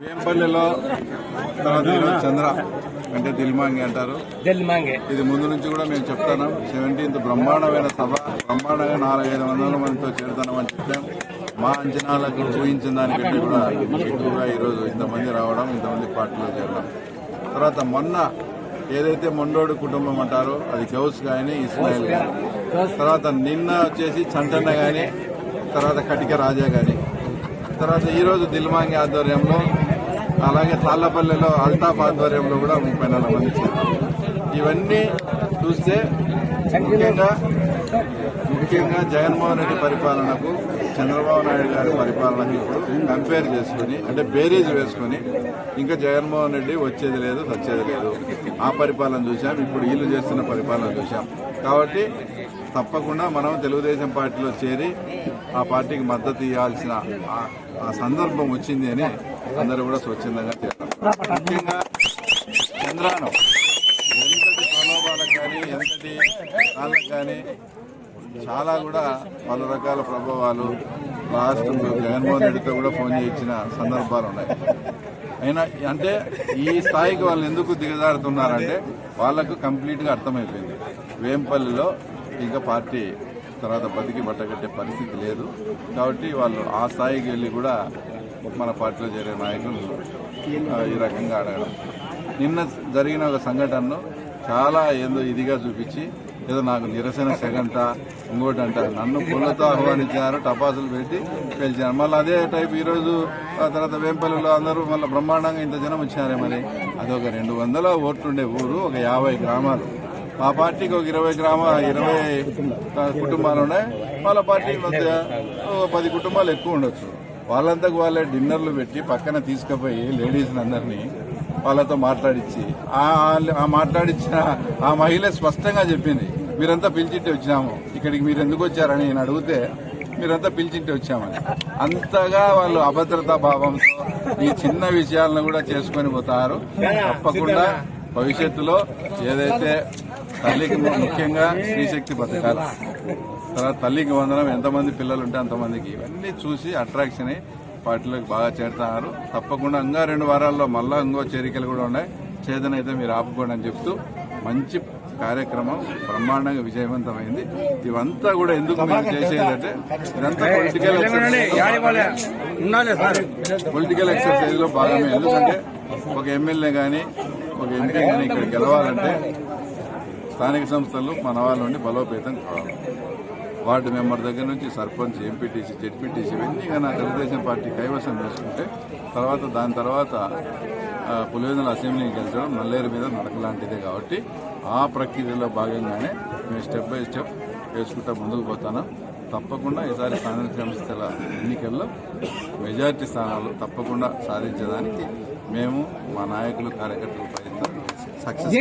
వేంపల్లిలో తర్వాత చంద్ర అంటే దిల్మాంగి అంటారు. దిల్ మాంగే ఇది ముందు నుంచి కూడా మేము చెప్తాను సెవెంటీన్త్ బ్రహ్మాండమైన సభ బ్రహ్మాండంగా నాలుగైదు వందల మందితో చేరుతామని చెప్పాం. మా అంచనాలకు ఊహించిన దానికంటే కూడా ఎక్కువగా ఈరోజు ఇంతమంది రావడం ఇంతమంది పార్టీలో చేరడం. తర్వాత మొన్న ఏదైతే మొండోడు కుటుంబం అంటారో అది గౌస్ కానీ ఇస్మాయిల్ కానీ తర్వాత నిన్న వచ్చేసి చంటన్న కానీ తర్వాత కటిక రాజా కానీ తర్వాత ఈరోజు దిల్మాంగి ఆధ్వర్యంలో అలాగే తాళ్ళపల్లెలో అల్తాఫ్ ఆధ్వర్యంలో కూడా ముప్పై నాలుగు మంది ఇవన్నీ చూస్తే ముఖ్యంగా ముఖ్యంగా జగన్మోహన్ రెడ్డి పరిపాలనకు చంద్రబాబు నాయుడు గారి పరిపాలనకు ఇప్పుడు కంపేర్ చేసుకుని అంటే బేరీజ్ వేసుకుని ఇంకా జగన్మోహన్ రెడ్డి వచ్చేది లేదు వచ్చేది లేదు. ఆ పరిపాలన చూసాం ఇప్పుడు వీళ్ళు చేస్తున్న పరిపాలన చూసాం కాబట్టి తప్పకుండా మనం తెలుగుదేశం పార్టీలో చేరి ఆ పార్టీకి మద్దతు ఇవ్వాల్సిన ఆ- సందర్భం వచ్చింది అని అందరూ కూడా స్వచ్ఛందంగా చేస్తారు ముఖ్యంగా చంద్రానం ఎంతటి ప్రలోభాలకు కానీ ఎంతటి వాళ్ళకి కానీ చాలా కూడా పలు రకాల ప్రభావాలు లాస్ట్ జగన్మోహన్ రెడ్డితో కూడా ఫోన్ చేయించిన సందర్భాలు ఉన్నాయి. అయినా అంటే ఈ స్థాయికి వాళ్ళు ఎందుకు దిగజారుతున్నారంటే వాళ్ళకు కంప్లీట్గా అర్థమైపోయింది. వేంపల్లిలో ఇంకా పార్టీ తర్వాత బతికి పట్టగట్టే పరిస్థితి లేదు. కాబట్టి వాళ్ళు ఆ స్థాయికి వెళ్ళి కూడా మన పార్టీలో చేరే నాయకులు ఈ రకంగా అడగడం నిన్న జరిగిన ఒక సంఘటనను చాలా ఏదో ఇదిగా చూపించి ఏదో నాకు నిరసన సెగంట ఇంకోటి అంటారు నన్ను పుల్లతో ఆహ్వానించారు టపాసులు పెట్టి పిలిచారు మళ్ళీ అదే టైప్ ఈరోజు ఆ తర్వాత వేంపల్లిలో అందరూ మళ్ళీ బ్రహ్మాండంగా ఇంత జనం వచ్చారే మరి. అదొక రెండు వందల ఓట్లుండే ఊరు ఒక యాభై గ్రామాలు. మా పార్టీకి ఒక ఇరవై గ్రామ ఇరవై కుటుంబాలు ఉన్నాయి. వాళ్ళ పార్టీ మధ్య పది కుటుంబాలు ఎక్కువ ఉండొచ్చు. వాళ్ళంతకు వాళ్ళే డిన్నర్లు పెట్టి పక్కన తీసుకుపోయి లేడీస్ని అందరినీ వాళ్ళతో మాట్లాడించి ఆ- ఆ మాట్లాడించిన ఆ మహిళ స్పష్టంగా చెప్పింది మీరంతా పిలిచింటే వచ్చినాము. ఇక్కడికి మీరు ఎందుకు వచ్చారని నేను అడిగితే మీరంతా పిలిచింటే వచ్చామని. అంతగా వాళ్ళు అభద్రతా భావంతో ఈ చిన్న విషయాలను కూడా చేసుకొని పోతారు. తప్పకుండా భవిష్యత్తులో ఏదైతే తల్లికి ముఖ్యంగా స్త్రీశక్తి పథకాలు. తర్వాత తల్లికి వందనం ఎంతమంది పిల్లలు ఉంటే అంతమందికి. ఇవన్నీ చూసి అట్రాక్షన్ అయ్యి పార్టీలోకి బాగా చేరుతున్నారు. తప్పకుండా ఇంకా రెండు వారాల్లో మళ్ళా ఇంకో చేరికలు కూడా ఉన్నాయి. చేతనైతే మీరు ఆపుకోండి అని చెప్తూ మంచి కార్యక్రమం బ్రహ్మాండంగా విజయవంతమైంది. ఇవంతా కూడా ఎందుకు మేము చేసేదంటే ఇదంతా పొలిటికల్ పొలిటికల్ ఎక్సర్సైజ్లో భాగమే. ఎందుకంటే ఒక ఎమ్మెల్యే గాని ఒక ఎంపీ గాని ఇక్కడ గెలవాలంటే స్థానిక సంస్థలు మన వాళ్ళ నుండి బలోపేతం కావాలి. వార్డు మెంబర్ దగ్గర నుంచి సర్పంచ్ ఎంపీటీసీ జెడ్పీటీసీ ఇవన్నీ కానీ తెలుగుదేశం పార్టీ కైవసం చేసుకుంటే తర్వాత దాని తర్వాత ఆ, పులివెందుల అసెంబ్లీకి గెలిచడం నల్లేరు మీద నడకలాంటిదే కాబట్టి ఆ ప్రక్రియలో భాగంగానే మేము స్టెప్ బై స్టెప్ వేసుకుంటా ముందుకు పోతాను. తప్పకుండా ఈసారి స్థానిక సంస్థల ఎన్నికల్లో మెజార్టీ స్థానాలు తప్పకుండా సాధించడానికి మేము మా నాయకులు కార్యకర్తల ప్రయత్నం సక్సెస్